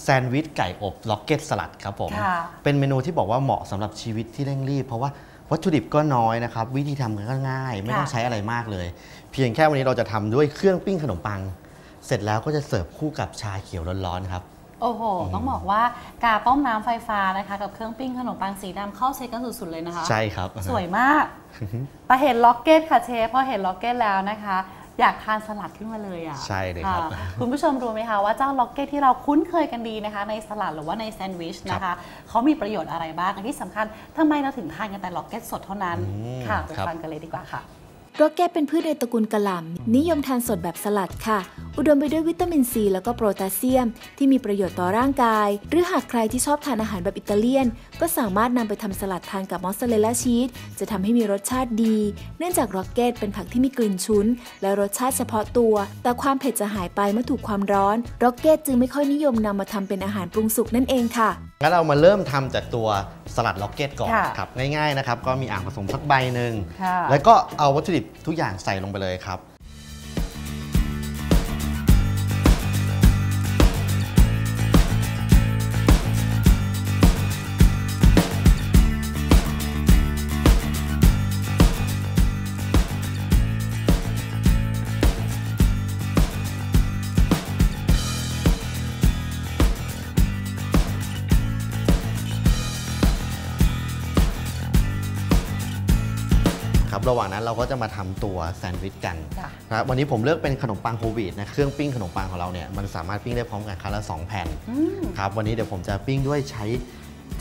แซนด์วิชไก่อบล็อกเก็ตสลัดครับผม ค่ะ เป็นเมนูที่บอกว่าเหมาะสำหรับชีวิตที่เร่งรีบ เพราะว่าวัตถุดิบก็น้อยนะครับ วิธีทำก็ง่าย ไม่ต้องใช้อะไรมากเลย เพียงแค่วันนี้เราจะทำด้วยเครื่องปิ้งขนมปัง เสร็จแล้วก็จะเสิร์ฟคู่กับชาเขียวร้อนๆครับ โอ้โห ต้องบอกว่ากาต้มน้ำไฟฟ้านะคะ กับเครื่องปิ้งขนมปังสีดำเข้าเซตกันสุด ๆ เลยนะคะ ใช่ครับ สวยมาก แต่เห็นล็อกเก็ตค่ะเชฟพอเห็นล็อกเก็ตแล้วนะคะ อยากทานสลัดขึ้นมาเลยอะใช่เลยครับะคุณผู้ชมรู้ไหมคะว่าเจ้าล็อกเก็ตที่เราคุ้นเคยกันดีนะคะ ในสลัดหรือว่าในแซนด์วิชนะคะเขามีประโยชน์อะไรบ้างและที่สำคัญทำไมเราถึงทานกันแต่ล็อกเก็ตสดเท่านั้นอืมค่ะไปครับฟังกันเลยดีกว่าค่ะ โรเก็ตเป็นพืชในตระกูลกะหล่ำนิยมทานสดแบบสลัดค่ะ อุดมไปด้วยวิตามินซีแล้วก็โปรแทสเซียม ที่มีประโยชน์ต่อร่างกาย หรือหากใครที่ชอบทานอาหารแบบอิตาเลียน ก็สามารถนำไปทำสลัดทานกับมอสซาเรลล่าชีสจะทำให้มีรสชาติดี เนื่องจากโรเก็ตเป็นผักที่มีกลิ่นฉุน และรสชาติเฉพาะตัว แต่ความเผ็ดจะหายไปเมื่อถูกความร้อนโรเก็ตจึงไม่ค่อยนิยมนำมาทำเป็นอาหารปรุงสุกนั่นเองค่ะงั้นเรามาเริ่มทำจากตัว สลัดล็อกเก็ตก่อนค่ะครับง่ายๆนะครับก็มีอ่างผสมสักใบหนึ่งค่ะแล้วก็เอาวัตถุดิบทุกอย่างใส่ลงไปเลยครับ ครับระหว่างนั้นเราก็จะมาทำตัวแซนด์วิชกันค่ะนะครับวันนี้ผมเลือกเป็นขนมปังโฮลวีตนะเครื่องปิ้งขนมปังของเราเนี่ยมันสามารถปิ้งได้พร้อมกันครั้งละ2แผ่นอืมครับวันนี้เดี๋ยวผมจะปิ้งด้วยใช้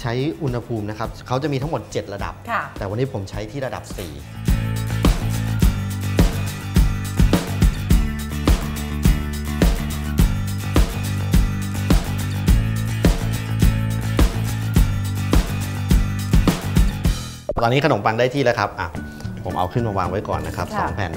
ใช้อุณหภูมินะครับเขาจะมีทั้งหมด 7 ระดับค่ะแต่วันนี้ผมใช้ที่ระดับ 4ตอนนี้ขนมปังได้ที่แล้วครับอะ ผมเอาขึ้นมาวางไว้ก่อนนะครับสค่ะองแผ่น